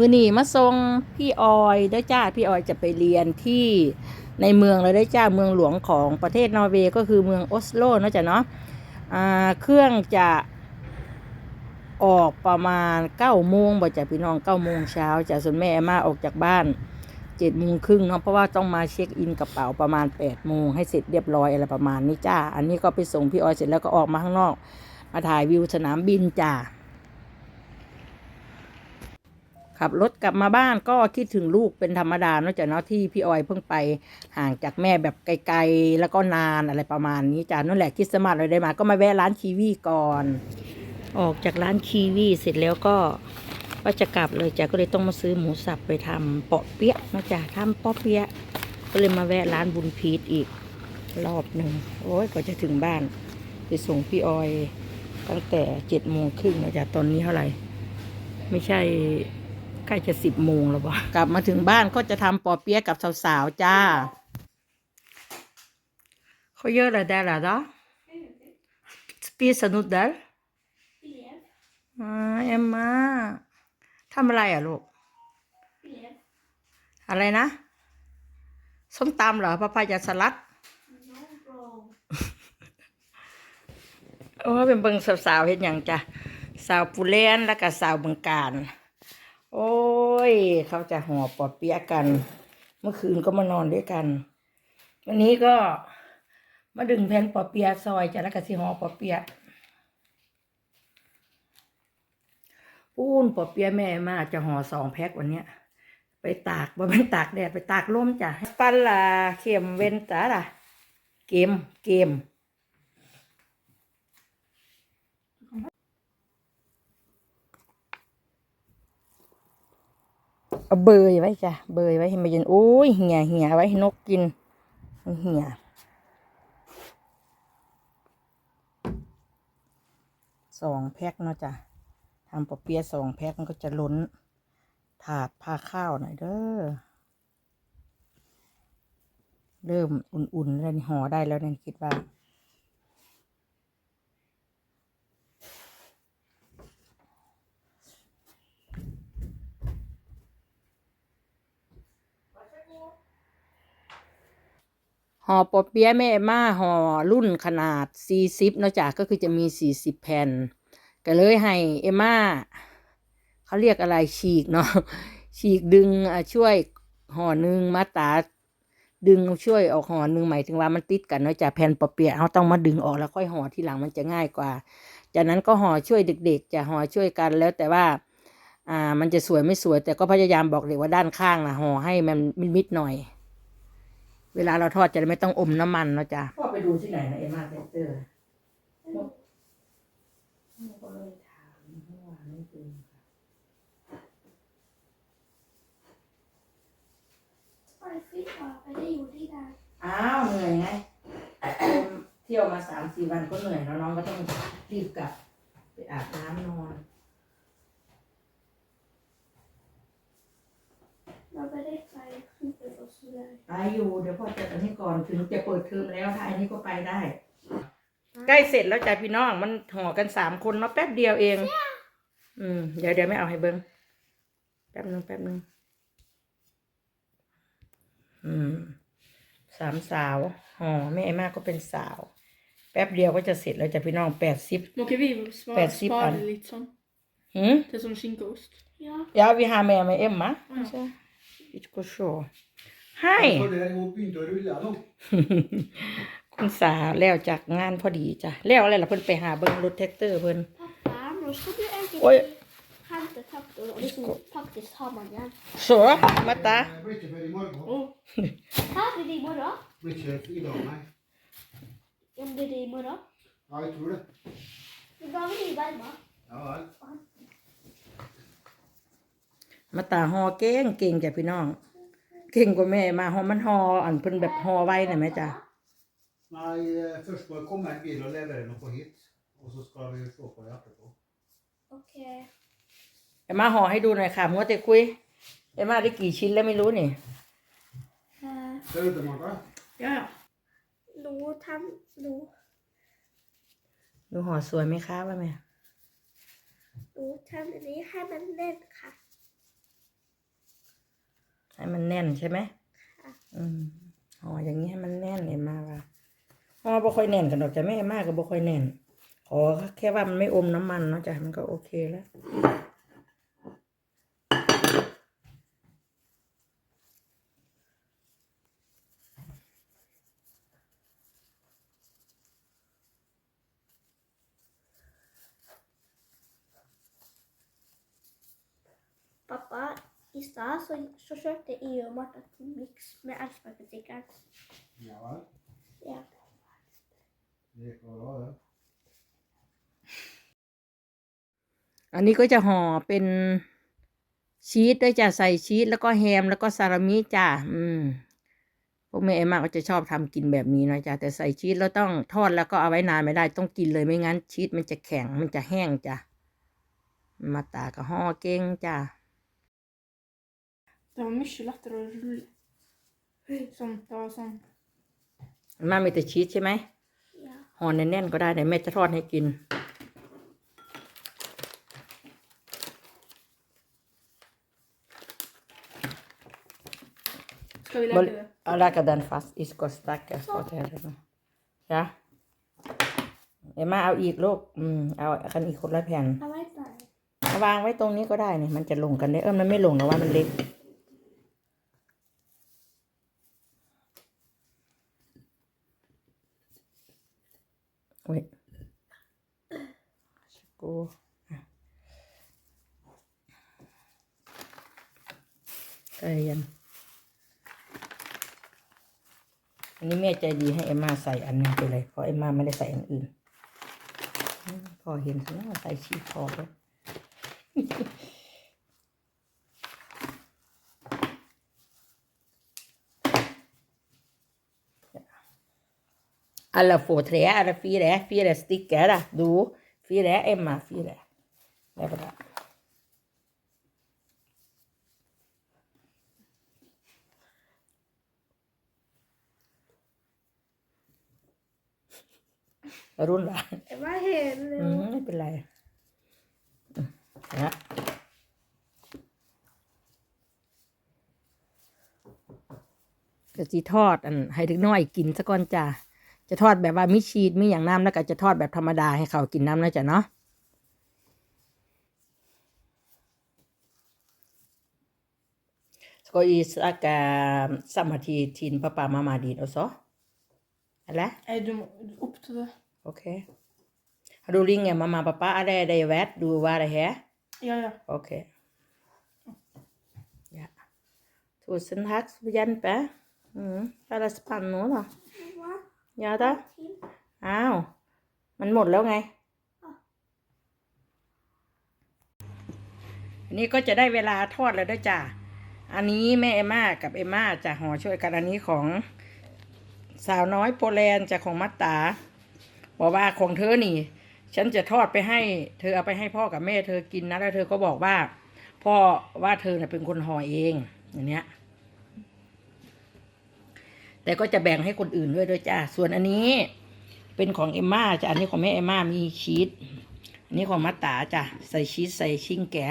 มือนีมาทรงพี่ออยเด้จ้าพี่ออยจะไปเรียนที่ในเมืองเลยได้จ้าเมืองหลวงของประเทศนอร์เวย์ก็คือเมืองออสโลนะจ้ะเนาะอ่าเครื่องจะออกประมาณ9ก้าโมงบ่จ้ะพี่น้อง9ก้าโมงเช้าจ้ะส่วนแม่มาออกจากบ้านเจ็ดโมงครึ่งเนาะเพราะว่าต้องมาเช็คอินกระเป๋าประมาณ8ปดโมงให้เสร็จเรียบร้อยอะไรประมาณนี้จ้า อันนี้ก็ไปส่งพี่ออยเสร็จแล้วก็ออกมาข้างนอก มาถ่ายวิวสนามบินจ้า ขับรถกลับมาบ้านก็คิดถึงลูกเป็นธรรมดาเนอกจากเนาะที่พี่ออยเพิ่งไปห่างจากแม่แบบไกลๆ แล้วก็นานอะไรประมาณนี้จ้านั่นแหละคิดสต์มาสเลยได้มา ก็มาแวะร้านคีวีก่อน ออกจากร้านคีวีเสร็จแล้วก็ก็จะกลับเลยจ้าก็เลยต้องมาซื้อหมูสับไปทำเปาะเปี๊ยะนะจ้าทำเปาะเปี๊ยะก็เลยมาแวะร้านบุญพีทอีกรอบหนึ่งโอ้ยก็จะถึงบ้าน ไปส่งพี่ออยตั้งแต่เจ็ดโมงครึ่งนะจ้าตอนนี้เท่าไหร่ ไม่ใช่ ใกล้จะสิบโมงแล้วบ่กลับมาถึงบ้านก็จะทำปอเปี๊ยะกับสาวๆจ้าเขาเยอะเลยได้ละเนาะสปีสนุดเดลอ่าเอ็มมาทำอะไรอะลูกอะไรนะส้มตำเหรอพะพายาสลัดโอ้ยเป็นเบิงสาวๆเห็นอย่างจ้ะสาวปูเลนแล้วก็สาวเบึงการ โอ้ย เขาจะห่อปอเปี๊ยะกัน เมื่อคืนก็มานอนด้วยกัน วันนี้ก็มาดึงแผ่นปอเปี๊ยะซอยจะแล้วก็สิห่อปอเปี๊ยะปูนปอเปี๊ยะแม่มาจะห่อสองแพ็ควันเนี้ย ไปตากบ่เป็นตากแดดไปตากลมจ้ะปันละเข็มเว้นจ้าล่ะ เกมเกม เอาเบยไว้จ้ะ เบยไว้ให้มันเย็นโอ้ยเหี่ยเหี่ยไว้ให้นกกินมันเหี่ยสองแพ็คเนาะจ้ะทำปอเปี๊ยะสองแพ็คมันก็จะล้น ถาดผ้าข้าวหน่อยเด้อ เริ่มอุ่นๆ แล้วนี่ห่อได้แล้วนี่ยคิดว่า ห่อปอเปี๊ยะแม่มาห่อรุ่นขนาด 40เนาะจ้ะก็คือจะมี 40 แผ่น ก็เลยให้เอม่าเขาเรียกอะไรฉีกเนาะฉีกดึงช่วยห่อหนึ่งมาตาดึงช่วยออกห่อหนึ่งหมายถึงว่ามันติดกันเนาะจ้ะแผ่นปอเปี๊ยะเขาต้องมาดึงออกแล้วค่อยห่อทีหลังมันจะง่ายกว่า จากนั้นก็ห่อช่วยเด็ก ๆ จะห่อช่วยกันแล้วแต่ว่า อ่ามันจะสวยไม่สวย แต่ก็พยายามบอกเด็กว่าด้านข้างนะห่อให้มันมิดๆหน่อย เวลาเราทอดจะได้ไม่ต้องอมน้ำมันเนาะจ้ะพ่อไปดูที่ไหนนะเอมาเซนเตอร์ก็เลยถามเมื่อวานนี้คือไปฟิตเหรอไม่ได้อยู่ที่นั่นอ้าวเหนื่อยไงเที่ยวมาสามสี่วันก็เหนื่อยแล้วน้องก็ต้องรีบกลับ ไปอาบน้ำนอน เราไม่ได้ไปขึ้น ไปรถเลยไปอยู่เดี๋ยวพ่อจะอันนี้ก่อนถึงจะเปิดเทอมแล้วถ้าอันนี้ก็ไปได้ ใกล้เสร็จแล้วจ้ะพี่น้องมันห่อกันสามคนเนาะแป๊บเดียวเอง อืมเดี๋ยวเดี๋ยวไม่เอาให้เบิ้งแป๊บนึงแป๊บนึงอืมสามสาวห่อแม่ไอ้มากก็เป็นสาว แป๊บเดียวก็จะ ssett แล้วจ้ะพี่น้องแปดสิบ Men kan vi spara, Spett sippan. spara det lite sånn? หืม Til sånn skinkeost? Ja, Ja, vi har med med Emma. Ja. Så, vi skal se. Hei! For det hun begynte å rulle nå. คุณสาแล้วจากงานพอดีจ้ะแล้วอะไรล่ะเพิ่นไปหาเบิ่งรถแท็กเตอร์เพิ่น pappa, nå skal du egentlig Oi. hente traktoren og liksom faktisk ta den igjen. โสมาตา Det blir ikke før i morgen. Åh, Hæ, blir det i morgen? Det blir ikke i dag, nei. Ja, blir det i morgen? Ja, jeg tror det. Men da vil vi være med. Ja vel. มาตาฮอเก่งเก่งจ้ะพี่น้อง เก่งกว่าแม่มาฮอมันฮออันเพิ่นแบบฮอไว้น่ะแม่จ้ะ Nei, eh, først må det komme en bil og levere noe hit. Og så skal vi se på det etterpå. Ok. เอ็มมาฮอให้ดูหน่อยค่ะมัวแต่คุย เอ็มมาได้กี่ชิ้นแล้วไม่รู้นี่ Eh, Ser du det, Martha? ja, ja. nå tem... Nå, ดูห่อสวยไหมคะว่าแม่ nå tenner vi her med den, ค่ะ ให้มันแน่นใช่ไหมอืมห่ออย่างนี้ให้มันแน่นเอ็มมาว่าห่อบ่ค่อยแน่นกันดอกจ้ะแม่เอ็มมาก็บ่ค่อยแน่นขอแค่ว่ามันไม่อมน้ำมันเนาะจ้ะมันก็โอเคแล้ว i stad så, så köpte EU och Marta till mix med älgspäckbutiken. Ja vel. Ja. Det gikk bra, det. อันนี้ก็จะห่อเป็นชีสด้วยจ้ะใส่ชีสแล้วก็แฮมแล้วก็ซาลามิจ้ะอืมพวกแม่เอ็มมาก็จะชอบทำกินแบบนี้นะจ้ะแต่ใส่ชีสแล้วต้องทอดแล้วก็เอาไว้นานไม่ได้ต้องกินเลยไม่งั้นชีสมันจะแข็งมันจะแห้งจ้ะมาตากับห่อเก่งจ้ะ Det var mye lettere å rulle. Sånn. Det var sånn. มามีแต่ชีสใช่ไหม Ja. ห่อแน่นๆก็ได้เดี๋ยวแม่จะทอดให้กิน Skal vi Mal- legge det? Ja, legger den fast i skottstakket. Ja. เอ็มมาเอาอีกลูก อืม เอากันอีกคนละแผ่น Jag vet inte. เอาวางไว้ตรงนี้ก็ได้เนี่ยมันจะลงกันได้ เออมันไม่ลงนะว่ามันเล็ก โอ้ยกูอะใกล้ยังอันนี้แม่ใจดีให้เอ็มมาใส่อันนึงไปเลย เพราะเอ็มมาไม่ได้ใส่อันอื่น พอเห็นใช่ไหมใส่ชีพอแล้ว Alla får tre, eller fire, fire stykker, da. Du, fire, Emma, fire. Det er bra. Rulla. Det var helt... อืมไม่เป็นไรอืมนะก็สิทอดอันให้ถึงน้อยกินซะก่อนจ้ะ จะทอดแบบว่ามิชีดมิอย่างน้ำแล้วก็จะทอดแบบธรรมดาให้เขากินน้ำนะจ๊ะเนาะ Ska i snacka samma tid till pappa och mamma din också? Eller? Nei, du må opp til det. Okej. Har du ringt mamma och pappa? Eller är det vet du var det här? Ja, ja. Okej. Ja. Tusen tack för hjälpen. Mm. Är det spännande då? Va? Ja då. อ้า ยาตาอ้าว มันหมดแล้วไง อันนี้ก็จะได้เวลาทอดแล้วด้วยจ้ะ อันนี้แม่เอม่ากับเอม่าจะห่อช่วยกันอันนี้ของสาวน้อยโปแลนด์จากของมัตตา บอกว่าของเธอนี่ ฉันจะทอดไปให้ เธอเอาไปให้พ่อกับแม่เธอกินนะแล้วเธอก็บอกว่า พ่อว่าเธอน่ะเป็นคนห่อเองอย่างเนี้ย แต่ก็จะแบ่งให้คนอื่นด้วยด้วยจ้าส่วนอันนี้เป็นของเอมม่าจ้ะอันนี้ของแม่เอมม่ามีชีสอันนี้ของมัตตาจ้ะใส่ชีสใส่ชิงแกะ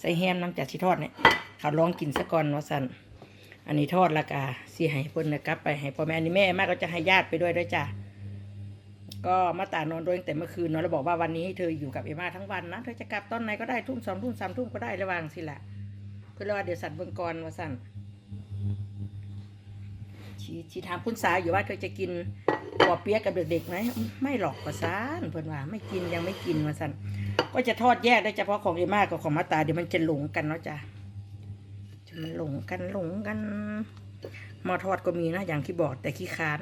ใส่แฮมน้ำจากที่ทอดเนี่ยเขาลองกินซะก่อนว่าสันอันนี้ทอดละกาสีให้เพิ่นนะครับไปให้พ่อแม่อันนี้แม่เอมม่าก็จะให้ญาติไปด้วยด้วยจ้ะก็มาตานอนด้วยตั้งแต่เมื่อคืนเนาะแล้วบอกว่าวันนี้เธออยู่กับเอมม่าทั้งวันนะเธอจะกลับตอนไหนก็ได้ทุ่มสองทุ่มสามทุ่มก็ได้ระหว่างสิละเพื่อว่าเดี๋ยวสัตว์เบิงก่อนว่าสัน ชีชีถามคุณสาอยู่ว่าเธอจะกินปอเปี๊ยะกับเด็กๆไหมไม่หรอกประสานเพื่อนว่าไม่กินยังไม่กินมาสันก็จะทอดแยกได้เฉพาะของเอม่ากับของมาตาเดี๋ยวมันจะหลงกันเนาะจ้ะจะมันหลงกันหลงกันหมอทอดก็มีนะอย่างที่บอกแต่ขี้ค้าน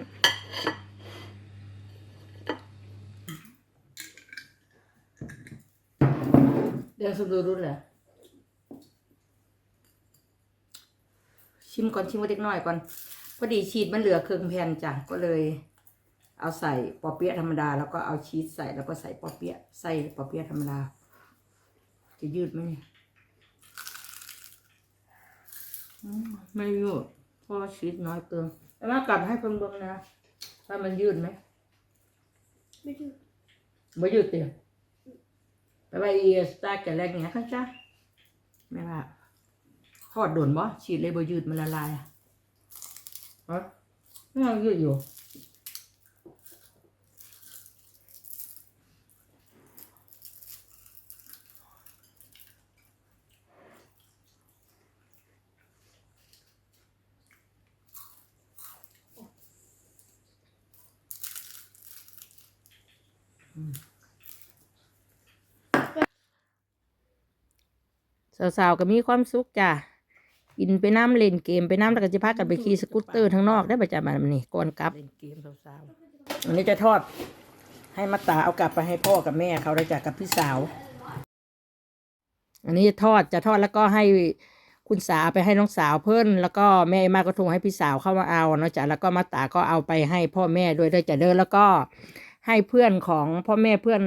เดี๋ยวสุดรุ่นเหรอชิมก่อนชิมเด็กน้อยก่อน พอดีชีสมันเหลือครึ่งแผ่นจ้ะก็เลย เอาใส่ปอเปี๊ยะธรรมดา แล้วก็เอาชีสใส่แล้วก็ใส่ปอเปี๊ยะใส่ปอเปี๊ยะธรรมดา จะยืดไหมเนี่ยอืมไม่ยืดเพราะว่าชีสน้อยเกินแต่ว่ากลับให้เพิ่มเบิ้งนะว่ามันยืดไหม Men du, ไม่ยืดเตียวไปไปอีสตาร์กแรกเนี้ยข้างจ้าไม่ว่าทอดโดนบ่ฉีดเลยบ่ยืดมันละลายอะ ฮะน่าเยืดอยู่สาวๆก็มีความสุขจ้ะ กินไปน้ำเล่นเกมไปน้ำแล้วก็จะพากันไปขี่สกูตเตอร์ทั้งนอกได้ประจำแบบนี้ก่อนกลับเล่นเกมสาวๆอันนี้จะทอดให้มาตาเอากลับไปให้พ่อกับแม่เขาได้จากกับพี่สาว อันนี้จะทอดจะทอดแล้วก็ให้คุณสาไปให้น้องสาวเพิ่นแล้วก็แม่เอมมาก็โทรให้พี่สาวเข้ามาเอาเนาะจ้ะแล้วก็มาตาก็เอาไปให้พ่อแม่ด้วยด้วยจ้ะเด้อแล้วก็ให้เพื่อนของพ่อแม่เพื่อน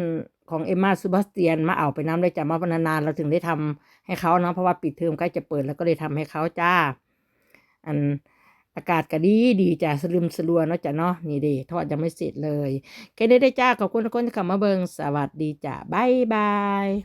ของเอมมาซูบาสเตียนมาเอาไปน้ำได้จ้ะมาพนานๆเราถึงได้ทำให้เขาเนาะเพราะว่าปิดเทอมใกล้จะเปิดแล้วก็เลยทำให้เขาจ้า อันอากาศก็ดีดีจ้ะสลืมสลัวเนาะจ้ะเนาะนี่เดีทอดยังไม่เสร็จเลยแค่นี้ได้จ้าขอบคุณทุกคนที่เข้ามาเบิงสวัสดีจ้ะบ๊ายบาย